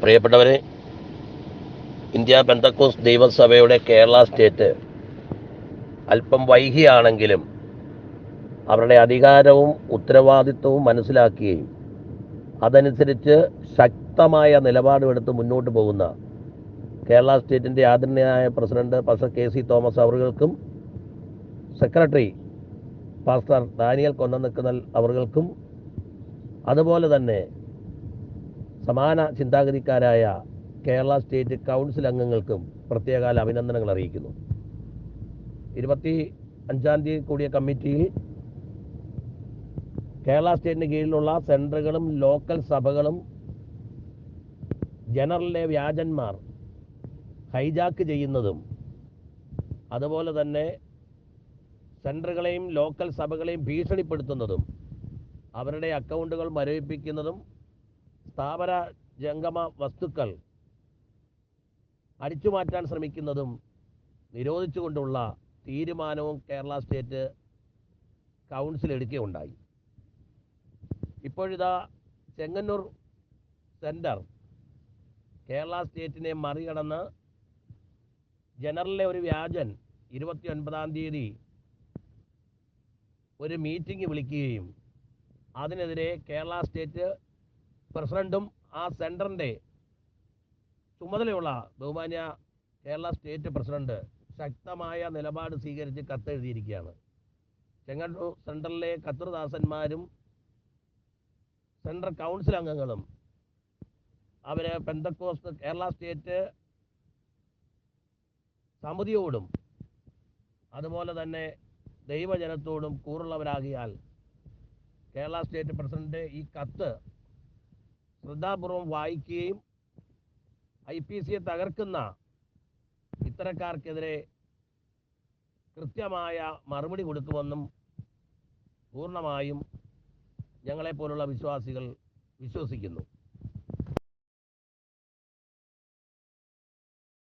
പ്രിയപ്പെട്ടവരെ ഇന്ത്യ പെന്തക്കോസ് ദൈവസഭയുടെ കേരള സ്റ്റേറ്റ് അല്പം വൈകിയാണെങ്കിലും അവരുടെ അധികാരവും ഉത്തരവാദിത്വവും മനസ്സിലാക്കുകയും അതനുസരിച്ച് ശക്തമായ നിലപാടുമെടുത്ത് മുന്നോട്ട് പോകുന്ന കേരള സ്റ്റേറ്റിന്റെ ആദരണീയനായ president pastor K C Thomas അവർകൾക്കും secretary pastor Daniel കൊന്നനിക്കുന്നൽ അവർകൾക്കും അതുപോലെ തന്നെ സമാന ചിന്താഗതിക്കാരായ കേരള സ്റ്റേറ്റ് കൗൺസിൽ അംഗങ്ങൾക്കും പ്രത്യേകാല അഭിനന്ദനങ്ങൾ അറിയിക്കുന്നു. ഇരുപത്തി അഞ്ചാം തീയതി കൂടിയ കമ്മിറ്റിയിൽ കേരള സ്റ്റേറ്റിന് കീഴിലുള്ള സെന്ററുകളും ലോക്കൽ സഭകളും ജനറലിലെ വ്യാജന്മാർ ഹൈജാക്ക് ചെയ്യുന്നതും അതുപോലെ തന്നെ സെന്ററുകളെയും ലോക്കൽ സഭകളെയും ഭീഷണിപ്പെടുത്തുന്നതും അവരുടെ അക്കൗണ്ടുകൾ മരവിപ്പിക്കുന്നതും സ്ഥാപന ജംഗമ വസ്തുക്കൾ അടിച്ചുമാറ്റാൻ ശ്രമിക്കുന്നതും നിരോധിച്ചുകൊണ്ടുള്ള തീരുമാനവും കേരള സ്റ്റേറ്റ് കൗൺസിൽ എടുക്കുകയുണ്ടായി. ഇപ്പോഴിതാ ചെങ്ങന്നൂർ സെന്റർ കേരള സ്റ്റേറ്റിനെ മറികടന്ന് ജനറലിലെ ഒരു വ്യാജൻ ഇരുപത്തി ഒൻപതാം തീയതി ഒരു മീറ്റിംഗ് വിളിക്കുകയും അതിനെതിരെ കേരള സ്റ്റേറ്റ് പ്രസിഡന്റും ആ സെന്ററിന്റെ ചുമതലയുള്ള ബഹുമാന്യ കേരള സ്റ്റേറ്റ് പ്രസിഡന്റ് ശക്തമായ നിലപാട് സ്വീകരിച്ച് കത്തെഴുതിയിരിക്കുകയാണ്. ചെങ്ങന്നൂർ സെന്ററിലെ കത്തൃദാസന്മാരും സെൻട്രൽ കൗൺസിൽ അംഗങ്ങളും അവർ പെന്തക്കോസ്റ്റ് കേരള സ്റ്റേറ്റ് സമിതിയോടും അതുപോലെ തന്നെ ദൈവജനത്തോടും കൂറുള്ളവരാകിയാൽ കേരള സ്റ്റേറ്റ് പ്രസിഡന്റ് ഈ കത്ത് ശ്രദ്ധാപൂർവം വായിക്കുകയും ഐ പി സിയെ തകർക്കുന്ന ഇത്തരക്കാർക്കെതിരെ കൃത്യമായ മറുപടി കൊടുക്കുമെന്നും പൂർണമായും ഞങ്ങളെപ്പോലുള്ള വിശ്വാസികൾ വിശ്വസിക്കുന്നു.